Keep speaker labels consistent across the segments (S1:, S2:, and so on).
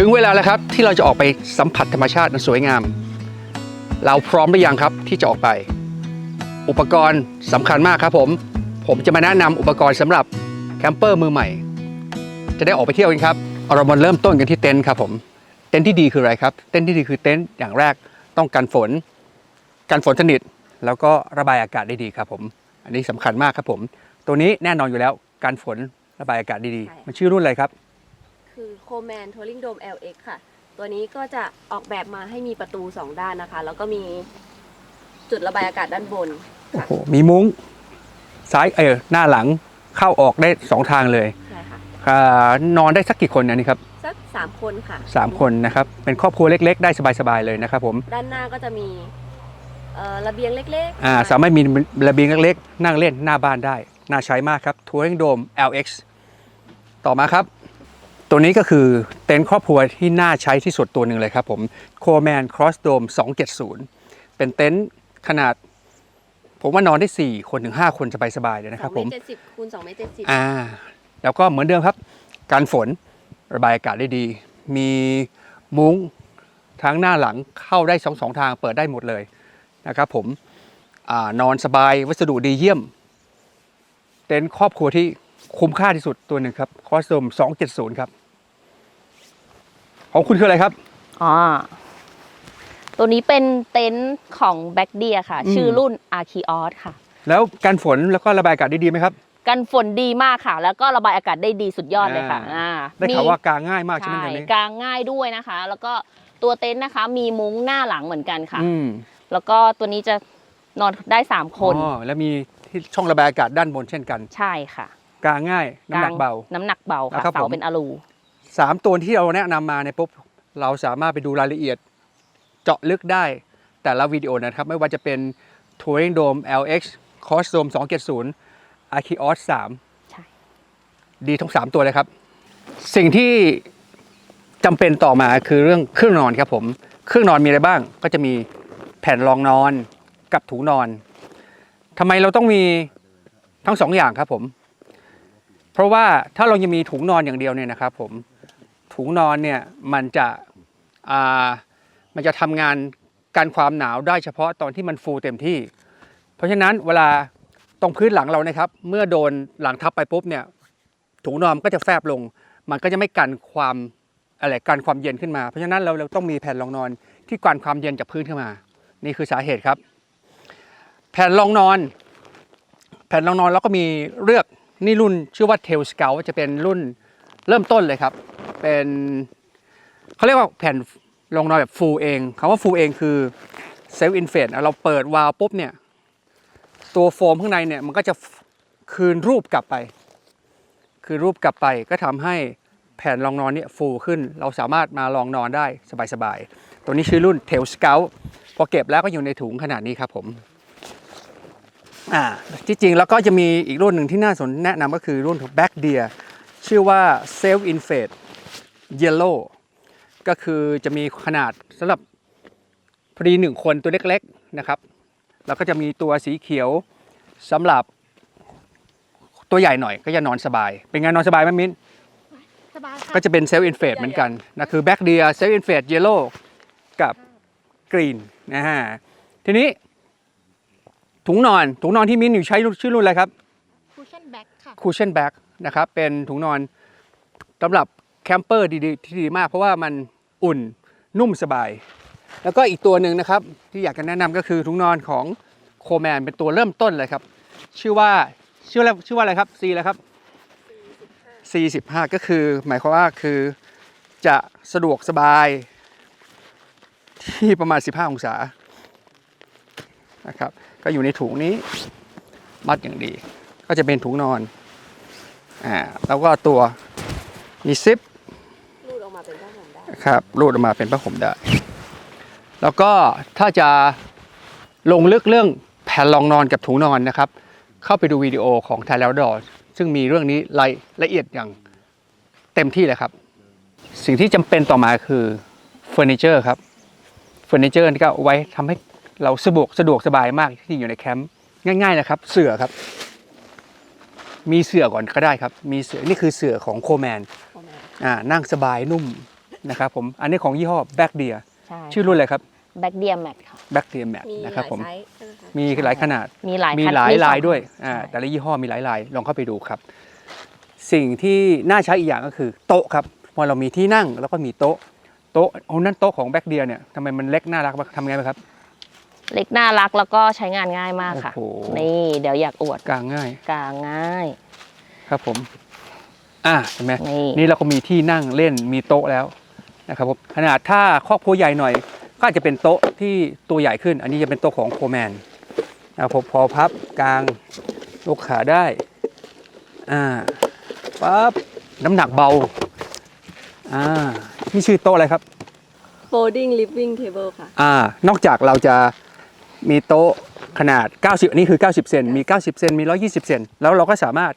S1: ถึงเวลาแล้วครับที่เราจะออกไปสัมผัสธรรมชาติอันสวยงาม เราพร้อมหรือยังครับที่จะออกไป อุปกรณ์สำคัญมากครับผม ผมจะมาแนะนำอุปกรณ์สำหรับแคมเปอร์มือใหม่ จะได้ออกไปเที่ยวกันครับเอาเรามาเริ่มต้นกันที่เต็นท์ครับผมเต็นท์ที่ดีคืออะไรครับ เต็นท์ที่ดีคือเต็นท์อย่างแรกต้องกันฝน กันฝนสนิทแล้วก็ระบายอากาศได้ดีครับผม อันนี้สำคัญมากครับผม ตัวนี้แน่นอนอยู่แล้ว การฝนระบายอากาศได้ดี
S2: ใช่
S1: มันชื่อรุ่นอะไรครับ
S2: คือโคแมนทัวริงโดม LX ค่ะ ตัวนี้ก็จะออกแบบมาให้มีประตู 2 ด้านนะคะ แล้วก็มีจุดระบายอากาศด้านบน
S1: โอ้โหมีมุ้งซ้ายเออหน้าหลังเข้าออกได้สองทางเลย
S2: ใช่ค่ะ
S1: อ่านอนได้สักกี่คนนะนี่ครับ
S2: สัก 3 คนค่ะ
S1: สามคนนะครับ เป็นครอบครัวเล็ก ๆ ได้สบายๆเลยนะครับผม
S2: ด้านหน้าก็จะมีเอ่อระเบียงเล็กๆ
S1: อ่าสามารถมีระเบียงเล็กๆ นั่งเล่นหน้าบ้านได้ น่าใช้มากครับ Touring Dome LX ต่อมาครับ ตัวนี้ก็คือเต็นท์ครอบครัวที่น่าใช้ที่สุดตัวหนึ่งเลยครับผม Coleman Cross Dome 270 เป็นเต็นท์ขนาด ผมว่านอนได้ 4 คนถึง 5 คนสบายๆเลยนะครับ
S2: 2
S1: ผ
S2: เม
S1: ม
S2: ตรเจ็ดสิบคูณ2เมตรเจ็ดสิบ
S1: อ่าแล้วก็เหมือนเดิมครับ การฝนระบายอากาศได้ดี มีมุ้งทั้งหน้าหลังเข้าได้สองสองทางเปิดได้หมดเลยนะครับผมอานอนสบายวัสดุดีเยี่ยม เต็นท์ครอบครัวที่คุ้มค่าที่สุดตัวหนึ่งครับ คอสตม270 ครับ ของคุณคืออะไรครับ
S3: อ๋อ ตัวนี้เป็นเต็นท์ของแบ็กเดียค่ะ
S1: อืม
S3: ชื่อรุ่น a r c h e o s ค่ะ
S1: แล้วการฝนแล้วก็ระบายอากาศได้ดีไหมครับ
S3: กันฝนดีมากค่ะ แล้วก็ระบายอากาศได้ดีสุดยอดเลยค่ะ
S1: อ่า
S3: อ่า
S1: ได้ข่าวว่ากางง่ายมากใช่ไหม
S3: ใช่
S1: ตัวนี้
S3: กางง่ายด้วยนะคะ แล้วก็ตัวเต็นท์นะคะ มีมุ้งหน้าหลังเหมือนกันค่ะ
S1: อืม
S3: แล้วก็ตัวนี้จะนอนได้3คน
S1: อ๋อแล้วมีที่ช่องระบายอากาศด้านบนเช่นกัน
S3: ใช่ค่ะ
S1: กางง่ายน้ำหนักเบา
S3: น้ำหนักเบาค่ะ
S1: นะครับผม
S3: เสาเป็นอะลู
S1: สามตัวที่เราแนะนำมาเนี่ยปุ๊บเราสามารถไปดูรายละเอียดเจาะลึกได้แต่ละวิดีโอนะครับ ไม่ว่าจะเป็น Touring Dome LX Cross Dome 270 Archeos 3
S3: ใช่
S1: ดีทั้ง 3 ตัวเลยครับ สิ่งที่จำเป็นต่อมาคือเรื่องเครื่องนอนครับผม เครื่องนอนมีอะไรบ้าง ก็จะมีแผ่นรองนอนกับถุงนอน ทำไมเราต้องมีทั้งสองอย่างครับผม เพราะว่าถ้าเรายังมีถุงนอนอย่างเดียวเนี่ยนะครับผม ถุงนอนเนี่ยมันจะอ่ามันจะทำงานการความหนาวได้เฉพาะตอนที่มันฟูเต็มที่ เพราะฉะนั้นเวลาตรงพื้นหลังเรานะครับ เมื่อโดนหลังทับไปปุ๊บเนี่ยถุงนอนก็จะแฟบลง มันก็จะไม่กันความอะไรกันความเย็นขึ้นมา เพราะฉะนั้นเราเราต้องมีแผ่นรองนอนที่กันความเย็นจากพื้นขึ้นมา นี่คือสาเหตุครับ แผ่นรองนอน แผ่นรองนอนเราก็มีเลือกนี่รุ่นชื่อว่า Tail Scout จะเป็นรุ่นเริ่มต้นเลยครับ เป็นเขาเรียกว่าแผ่นรองนอนแบบฟูเองคำว่าฟูเองคือเซลล์อินเฟตเราเปิดวาล์วปุ๊บเนี่ย ตัวโฟมข้างในเนี่ยมันก็จะคืนรูปกลับไป คือรูปกลับไปก็ทำให้แผ่นรองนอนเนี่ยฟูขึ้น เราสามารถมาลองนอนได้สบายๆ ตัวนี้ชื่อรุ่น Tail Scout พอเก็บแล้วก็อยู่ในถุงขนาดนี้ครับผม อ่าที่จริงแล้วก็จะมีอีกรุ่นหนึ่งที่น่าสนแนะนำก็คือรุ่นของ Back Deer ชื่อว่า Self Inflate Yellow ก็คือจะมีขนาดสำหรับพอดีหนึ่งคนตัวเล็กๆนะครับ แล้วก็จะมีตัวสีเขียวสำหรับตัวใหญ่หน่อยก็จะนอนสบาย เป็นไงนอนสบายไหมมิ้น
S4: สบายค่ะ
S1: ก็จะเป็น Self Inflate เหมือนกันนะคือ Back Deer Self Inflate Yellow กับ Green นะฮะทีนี้ ถุงนอนถุงนอนที่มิ้นอยู่ใช้ชื่อรุ่นอะไรครับ
S4: คูชั่นแบ็กค่ะ
S1: Cushion Bag นะครับเป็นถุงนอนสำหรับ แคมเปอร์ดีๆที่ดีมาก เพราะว่ามันอุ่นนุ่มสบาย แล้วก็อีกตัวหนึ่งนะครับ ที่อยากจะแนะนำก็คือถุงนอนของโคแมนเป็นตัวเริ่มต้นเลยครับ ชื่อว่าชื่ออะไรชื่อว่าอะไรครับ C อะไรครับ C15 ก็คือ หมายความว่าคือจะสะดวกสบายที่ประมาณ 15 องศานะครับ ก็อยู่ในถุงนี้มัดอย่างดี ก็จะเป็นถุงนอนอ่าแล้วก็ตัวมีซิป ครับรูดออกมาเป็นผ้าห่มได้ แล้วก็ถ้าจะลงลึกเรื่องแผ่นรองนอนกับถุงนอนนะครับ เข้าไปดูวิดีโอของไทยแล้วดอซึ่งมีเรื่องนี้รายละเอียดอย่างเต็มที่เลยครับ สิ่งที่จำเป็นต่อมาคือเฟอร์นิเจอร์ครับเฟอร์นิเจอร์นี่ก็เอาไว้ทำให้เราสะดวกสะดวกสบายมากที่อยู่ในแคมป์ง่ายๆนะครับ เสื่อครับ มีเสื่อก่อนก็ได้ครับ มีเสื่อนี่คือเสื่อของโคแมน
S2: โคแมน
S1: อ่านั่งสบายนุ่ม นะครับผม อันนี้ของยี่ห้อแบ็กเดีย
S3: ใช่
S1: ชื่อรุ่นอะไรครับ
S3: แบ็กเดียแมทค่ะ
S1: แบ็กเดียแมท
S2: มีห
S1: นะครับ
S2: ลาย
S1: ผม
S2: ไซส์ใช่ไหมคะ
S1: มีหลายขนาด
S3: มีหลาย
S1: มี
S3: คัน
S1: หลาย
S3: สอง
S1: ลายด้วยอ่า
S3: ใช่
S1: แต่ละยี่ห้อมีหลายลายลองเข้าไปดูครับ สิ่งที่น่าใช้อีกอย่างก็คือโต๊ะครับพอเรามีที่นั่งแล้วก็มีโต๊ะโต๊ะโอ้นั่นโต๊ะของแบ็กเดียเนี่ยทำไมมันเล็กน่ารักมากทำไงไหมครับ
S3: เล็กน่ารักแล้วก็ใช้งานง่ายมากค่ะ
S1: โอ้โห
S3: นี่เดี๋ยวอยากอวด
S1: กางง่าย
S3: กางง่าย
S1: ครับผม อ่าเห็นไหม
S3: นี่
S1: นี่เราก็มีที่นั่งเล่นมีโต๊ะแล้ว นะครับผมขนาดถ้าครอบครัวใหญ่หน่อย ก็อาจจะเป็นโต๊ะที่ตัวใหญ่ขึ้น อันนี้จะเป็นโต๊ะของโคแมนนะครับผมพอพับกลางยกขาได้อ่าปั๊บน้ำหนักเบาอ่านี่ชื่อโต๊ะอะไรครับ
S2: folding living table ค่ะ
S1: อ่านอกจากเราจะมีโต๊ะขนาด 90 อันนี้คือ 90 เซน มี 90 เซน มี 120 เซน แล้วเราก็สามารถ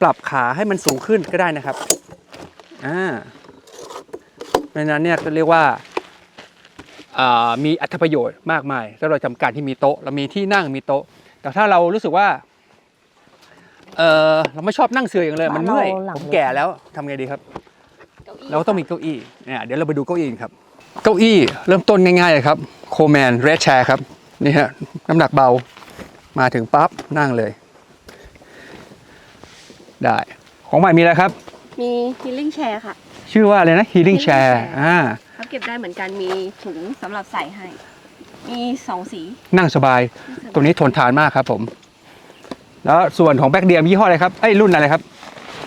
S1: ปรับขาให้มันสูงขึ้นก็ได้นะครับ อ่า เพราะฉะนั้นเนี่ยก็เรียกว่าอ่ามีอัตประโยชน์มากมายถ้าเราทำการที่มีโต๊ะเรามีที่นั่งมีโต๊ะ แต่ถ้าเรารู้สึกว่าเออเราไม่ชอบนั่งเสืออย่างเลย มันเมื่อย
S3: เราหลัง
S1: ผม
S3: เล็ก
S1: แก่แล้วทำไงดีครับ
S2: เก้าอี้
S1: เราก็ต้องมีเก้าอี้เนี่ยเดี๋ยวเราไปดูเก้าอี้กันครับ เก้าอี้เริ่มต้นง่ายๆเลยครับโคแมนเรดแชร์ครับนี่ฮะน้ำหนักเบามาถึงปั๊บนั่งเลย ได้ ของใหม่มีอะไรครับ
S2: มี healing chair ค่ะ
S1: ชื่อว่าอะไรนะ healing chair
S2: chair
S1: อ่า
S2: พับเก็บได้เหมือนกันมีถุงสำหรับใส่ให้ มีสองสี
S1: นั่งสบาย ตัวนี้ทนทานมากครับผม แล้วส่วนของแบ็กเดียมยี่ห้ออะไรครับไอ้ยรุ่นอะไรครับ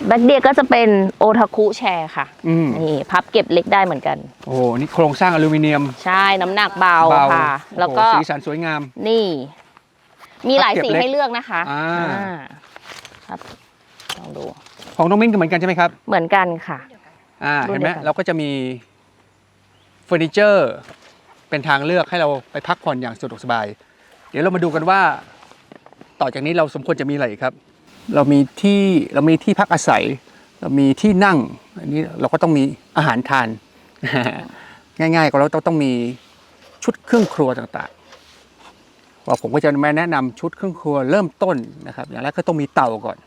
S3: แบ็กเดียก็จะเป็นโอทาคุแชร์ค่ะ
S1: อืม
S3: นี่พับเก็บเล็กได้เหมือนกัน
S1: โอ้โหนี่โครงสร้างอลูมิเนียม
S3: ใช่น้ำหนักเบา
S1: เบา
S3: ค่ะ แล้วก็
S1: โอ้โหสีสันสวยงาม
S3: นี่ มีหลาย
S1: พับเก็บ
S3: สี
S1: เล็ก
S3: ให้เลือกนะคะ
S1: อ่า
S3: อ่า ครับลองดู
S1: ของน้องมิ้นก็เหมือนกันใช่ไหมครับ
S3: เหมือนกันค่ะ
S1: อ่า
S3: รุ่น
S1: เห็นไหม
S3: เดียวกัน
S1: เราก็จะมีเฟอร์นิเจอร์ เป็นทางเลือกให้เราไปพักผ่อนอย่างสะดวกสบาย เดี๋ยวเรามาดูกันว่า ต่อจากนี้เราสมควรจะมีอะไรอีกครับ เรามีที่เรามีที่พักอาศัย เรามีที่นั่ง อันนี้เราก็ต้องมีอาหารทาน ง่ายๆก็เราต้องต้องมีชุดเครื่องครัวต่างๆว่าผมก็จะมาแนะนำชุดเครื่องครัวเริ่มต้นนะครับ อย่างแรกก็ต้องมีเตาก่อน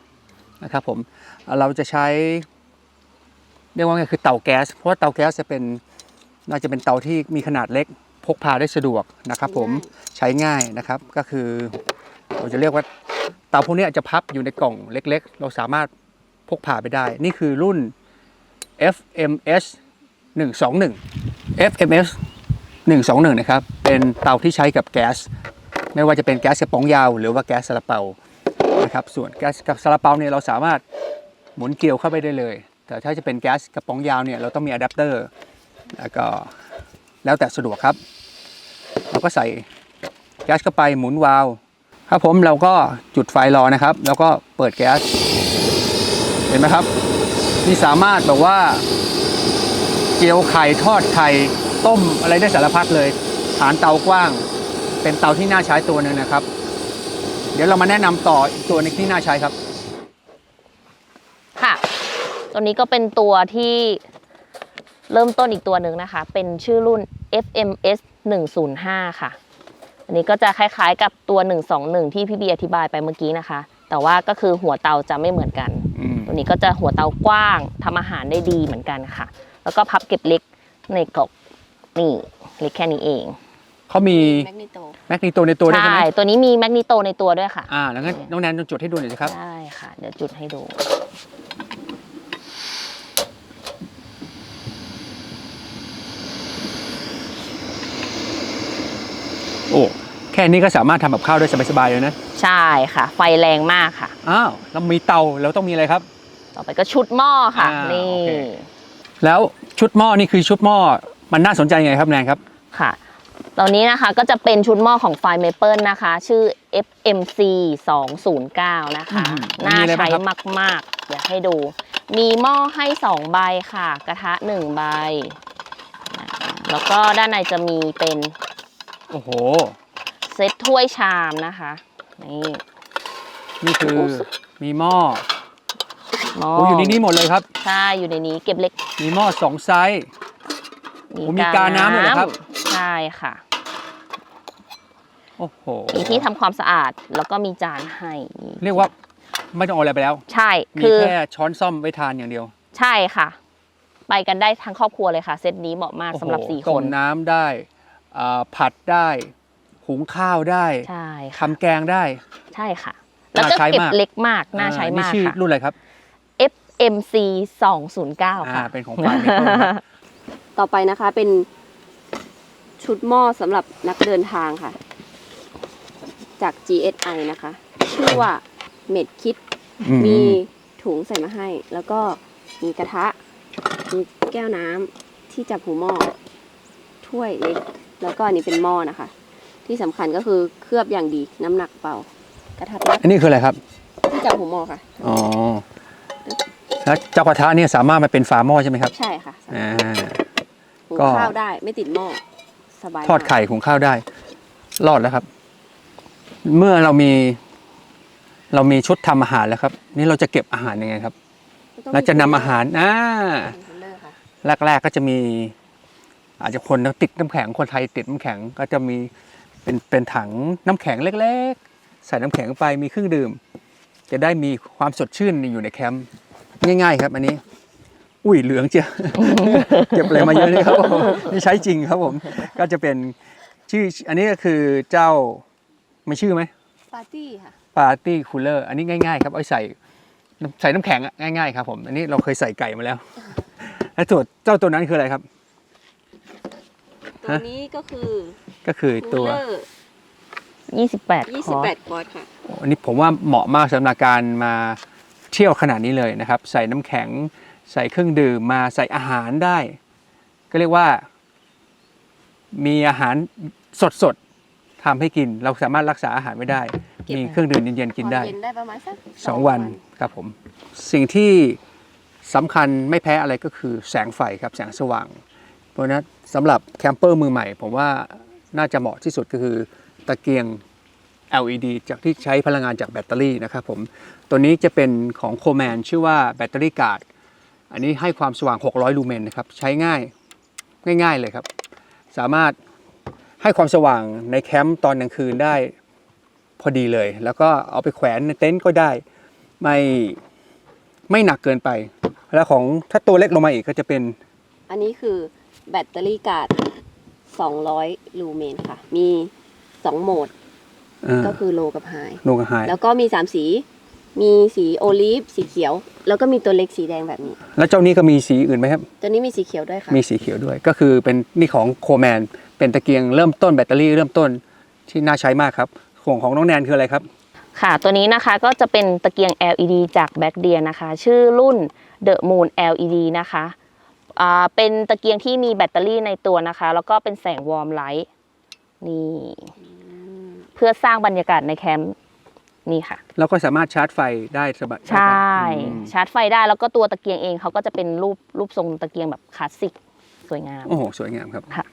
S1: นะครับผมเราจะใช้ เรียกว่าไงคือเตาแก๊ส เพราะว่าเตาแก๊สจะเป็นน่าจะเป็นเตาที่มีขนาดเล็กพกพาได้สะดวกนะครับผมใช้ง่ายนะครับก็คือเราจะเรียกว่าเตาพวกเนี้ยจะพับอยู่ในกล่องเล็ก ๆ เราสามารถพกพาไปได้ นี่คือรุ่น FMS 121 FMS 121นะครับเป็นเตาที่ใช้กับแก๊สไม่ว่าจะเป็นแก๊สกระป๋องยาว หรือว่าแก๊สซาลาเปานะครับส่วนแก๊สกับซาลาเปาเนี่ยเราสามารถหมุนเกลียวเข้าไปได้เลย แต่ถ้าจะเป็นแก๊สกระป๋องยาวเนี่ยเราต้องมีอะแดปเตอร์แล้วก็แล้วแต่สะดวกครับ เราก็ใส่แก๊สเข้าไปหมุนวาล์วครับผมเราก็จุดไฟรอนะครับ แล้วก็เปิดแก๊สเห็นไหมครับนี่สามารถแบบว่าเจียวไข่ทอดไข่ต้มอะไรได้สารพัดเลยฐานเตากว้าง เป็นเตาที่น่าใช้ตัวหนึ่งนะครับ เดี๋ยวเรามาแนะนำต่ออีกตัวนึงที่น่าใช้ครับ
S3: ตัวนี้ก็เป็นตัวที่เริ่มต้นอีกตัวหนึ่งนะคะ เป็นชื่อรุ่น FMS 105 ค่ะ อันนี้ก็จะคล้ายๆกับตัว 121 ที่พี่บีอธิบายไปเมื่อกี้นะคะ แต่ว่าก็คือหัวเตาจะไม่เหมือนกัน
S1: อืม
S3: ตัวนี้ก็จะหัวเตากว้างทำอาหารได้ดีเหมือนกันค่ะ แล้วก็พับเก็บเล็กในกล่องนี่เล็กแค่นี้เอง
S1: เขามี
S2: แมกนิโต
S1: แมกนีโตในตัวด้วยใช่
S3: ใช่
S1: ไหม
S3: ตัวนี้มีแมกนิโตในตัวด้วยค่ะ
S1: อ่า แล้วงั้นน้องแนนต้องจดให้ดูหน่อยสิครับ
S3: ได้ค่ะ เดี๋ยวจุดให้ดู
S1: โอ้แค่นี้ก็สามารถทำกับข้าวได้สบายๆเลยนะ
S3: ใช่ค่ะ ไฟแรงมากค่ะ
S1: อ้าวเรามีเตาเราต้องมีอะไรครับ
S3: ต่อไปก็ชุดหม้อค่ะ
S1: อ่า
S3: นี่
S1: โอเคแล้วชุดหม้อนี่คือชุดหม้อมันน่าสนใจยังไงครับแนนครับ
S3: ค่ะตอนนี้นะคะก็จะเป็นชุดหม้อของไฟเมเปิลนะคะ ชื่อ FMC 209 นะคะ
S1: อืม
S3: น่า
S1: มีอะไรบ้า
S3: ใช้
S1: งครับ
S3: มากๆเดี๋ยวให้ดู มีหม้อให้ 2 ใบค่ะ กระทะ 1 ใบนะคะแล้วก็ด้านในจะมีเป็น
S1: โอ้โห
S3: เซตถ้วยชามนะคะ นี่
S1: นี่คือมีหม้อ
S3: หม้อ
S1: โอ้อยู่ในนี้หมดเลยครับ
S3: ใช่ อยู่ในนี้เก็บเล็ก
S1: มีหม้อสองไซส์โอ้มีกาน้ำด้วยเหรอครับ
S3: ใช่ค่ะ
S1: โอ้โห
S3: มีที่ทำความสะอาดแล้วก็มีจานให้นี่
S1: เรียกว่าไม่ต้องเอาอะไรไปแล้ว
S3: ใช่
S1: มี
S3: คือ
S1: แค่ช้อนซ่อมไว้ทานอย่างเดียว
S3: ใช่ค่ะ ไปกันได้ทั้งครอบครัวเลยค่ะ เซตนี้เหมาะมากสำหรับ
S1: โอ้โสี่
S3: ค
S1: ต้
S3: น
S1: มน้ำได้อ่า ผัดได้หุงข้าวได้
S3: ใช่ค่ะ
S1: ทำแกงได้
S3: ใช่ค่ะ แล้วก็
S1: น่าใช้
S3: เก็บ
S1: มาก
S3: เล็กมาก น่าใช้
S1: อ่
S3: มาก
S1: นี่ชื่อ
S3: ค่ะ
S1: รุ่นอะไรครับ
S3: FMC 209
S1: อ่า
S3: ค่ะ
S1: เป็นของฝากในต้นครับ
S2: ต่อไปนะคะเป็นชุดหม้อสำหรับนักเดินทางค่ะ จาก GSI นะคะ ชื่อว่าเม็ดคิด
S1: อืม
S2: มีถุงใส่มาให้ แล้วก็มีกระทะ มีแก้วน้ำที่จับหูหม้อถ้วยเล็ก แล้วก็อันนี้เป็นหม้อนะคะ ที่สำคัญก็คือเคลือบอย่างดีน้ำหนักเบากระทัดรัด
S1: อันนี้คืออะไรครับ
S2: ที่จับหูหม้อค่ะ
S1: อ๋อแล้วเจ้ากระทะเนี่ยสามารถมาเป็นฝาหม้อใช่ไหมครับ
S2: ใช่ค่ะ
S1: อ่า
S2: หุง
S1: ก็
S2: ข้าวได้ไม่ติดหม้อสบาย
S1: ทอดไข่หุงข้าวได้ รอดแล้วครับ เมื่อเรามีเรามีชุดทำอาหารแล้วครับ นี่เราจะเก็บอาหารยังไงครับ
S2: ต้อง
S1: เราจะนำอาหารอ่า
S2: มีคูลเลอร์ค่ะ
S1: แรกๆก็จะมี อาจจะคนติดน้ำแข็งคนไทยติดน้ำแข็งก็จะมีเป็นเป็นถังน้ำแข็งเล็ก ๆ ใส่น้ำแข็งไปมีเครื่องดื่ม จะได้มีความสดชื่นอยู่ในแคมป์ง่าย ๆ ครับ อันนี้ อุ้ยเหลืองเจียเก็บอะไรมาเยอะนี่ครับผมนี่ใช้จริงครับผม ก็จะเป็นชื่ออันนี้ก็คือเจ้าไม่ชื่อไหม
S2: ปาร์ตี้ค่ะ
S1: ปาร์ตี้คูลเลอร์อันนี้ง่าย ๆ ครับเอาใส่ใส่น้ำแข็งอะง่ายๆครับผม อันนี้เราเคยใส่ไก่มาแล้ว แล้วตัวเจ้าตัวนั้นคืออะไรครับ
S2: ตัวนี้ก็คือ
S1: ก็คือ
S2: คูล
S1: ตัว
S2: เลอร์
S3: 28 คอร์ส
S2: 28คอร์สค่ะ
S1: อันนี้ผมว่าเหมาะมากสำหรับการมาเที่ยวขนาดนี้เลยนะครับ ใส่น้ำแข็งใส่เครื่องดื่มมาใส่อาหารได้ ก็เรียกว่า มีอาหารสดๆทำให้กิน เราสามารถรักษาอาหารไว้ได้
S2: เก็บ
S1: มีเครื่องดื่มเย็นๆกินได้
S2: ความเย็นได้ประมาณสัก
S1: สองวันครับผม สิ่งที่สำคัญไม่แพ้อะไรก็คือแสงไฟครับแสงสว่างเพ ราะนั้นสำหรับแคมเปอร์มือใหม่ ผมว่าน่าจะเหมาะที่สุดก็คือตะเกียง LED จากที่ใช้พลังงานจากแบตเตอรี่นะครับผม ตัวนี้จะเป็นของโคแมนชื่อว่าแบตเตอรี่การ์ด อันนี้ให้ความสว่าง 600 ลูเมนนะครับ ใช้ง่ายง่าย ๆเลยครับ สามารถให้ความสว่างในแคมป์ตอนกลางคืนได้พอดีเลย แล้วก็เอาไปแขวนในเต็นท์ก็ได้ ไม่ไม่หนักเกินไป แล้วของถ้าตัวเล็กลงมาอีกก็จะเป็น
S2: อันนี้คือ แบตเตอรี่การ์ด200 ลูเมนค่ะ มี 2 โหมด
S1: อ่า
S2: ก็คือโลกับไฮ
S1: โนกไฮ
S2: แล้วก็มี 3 สี มีสีโอลีฟ สีเขียว แล้วก็มีตัวเล็กสีแดงแบบนี้
S1: แล้วเจ้านี้ก็มีสีอื่นไหมครับ
S2: ตัวนี้มีสีเขียวด้วยค่ะ
S1: มีสีเขียวด้วย ก็คือเป็นนี่ของโคแมน เป็นตะเกียงเริ่มต้นแบตเตอรี่เริ่มต้นที่น่าใช้มากครับของของน้องแนนคืออะไรครับ
S3: ค่ะ ตัวนี้นะคะก็จะเป็นตะเกียง LED จากแบ็กเดียนะคะ ชื่อรุ่น The Moon LED นะคะอ่า เป็นตะเกียงที่มีแบตเตอรี่ในตัวนะคะ แล้วก็เป็นแสงวอร์มไลท์นี่เพื่อสร้างบรรยากาศในแคมป์นี่ค่ะ
S1: แล้วก็สามารถชาร์จไฟได้สบาย
S3: ใช่
S1: อืม
S3: ชาร์จไฟได้แล้วก็ตัวตะเกียงเองเขาก็จะเป็นรูปรูปทรงตะเกียงแบบคลาสสิกสวยงาม
S1: โอ้โหสวยงามครับ
S3: ค่ะ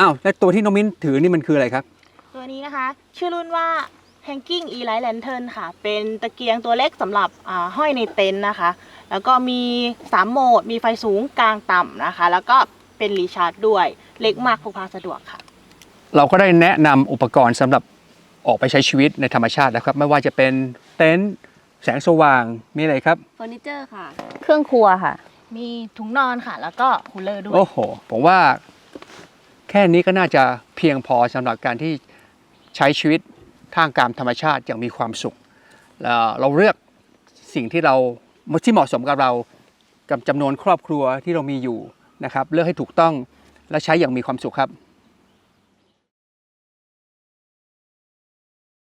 S1: อ้าวแล้วตัวที่น้องมิ้นถือนี่มันคืออะไรครับ
S4: ตัวนี้นะคะ ชื่อรุ่นว่า Hanging e l i g h t Lantern ค่ะ เป็นตะเกียงตัวเล็กสำหรับอ่าห้อยในเต็นท์นะคะแล้วก็มี 3 โหมด มีไฟสูงกลางต่ำนะคะ แล้วก็เป็นรีชาร์จด้วย เล็กมากพกพาสะดวกค่ะ
S1: เราก็ได้แนะนำอุปกรณ์สำหรับออกไปใช้ชีวิตในธรรมชาตินะครับ ไม่ว่าจะเป็นเต็นท์แสงสว่างมีอะไรครับ
S2: เฟอร์นิเจอร์ค่ะ
S3: เครื่องครัวค่ะ
S4: มีถุงนอนค่ะ แล้วก็คูลเลอร์ด้วย
S1: โอ้โห ผมว่าแค่นี้ก็น่าจะเพียงพอสำหรับการที่ใช้ชีวิตท่ามกลางธรรมชาติอย่างมีความสุขแล้วเราเลือกสิ่งที่เรา ที่เหมาะสมกับเรากับจำนวนครอบครัวที่เรามีอยู่นะครับเลือกให้ถูกต้องและใช้อย่างมีความสุขครับ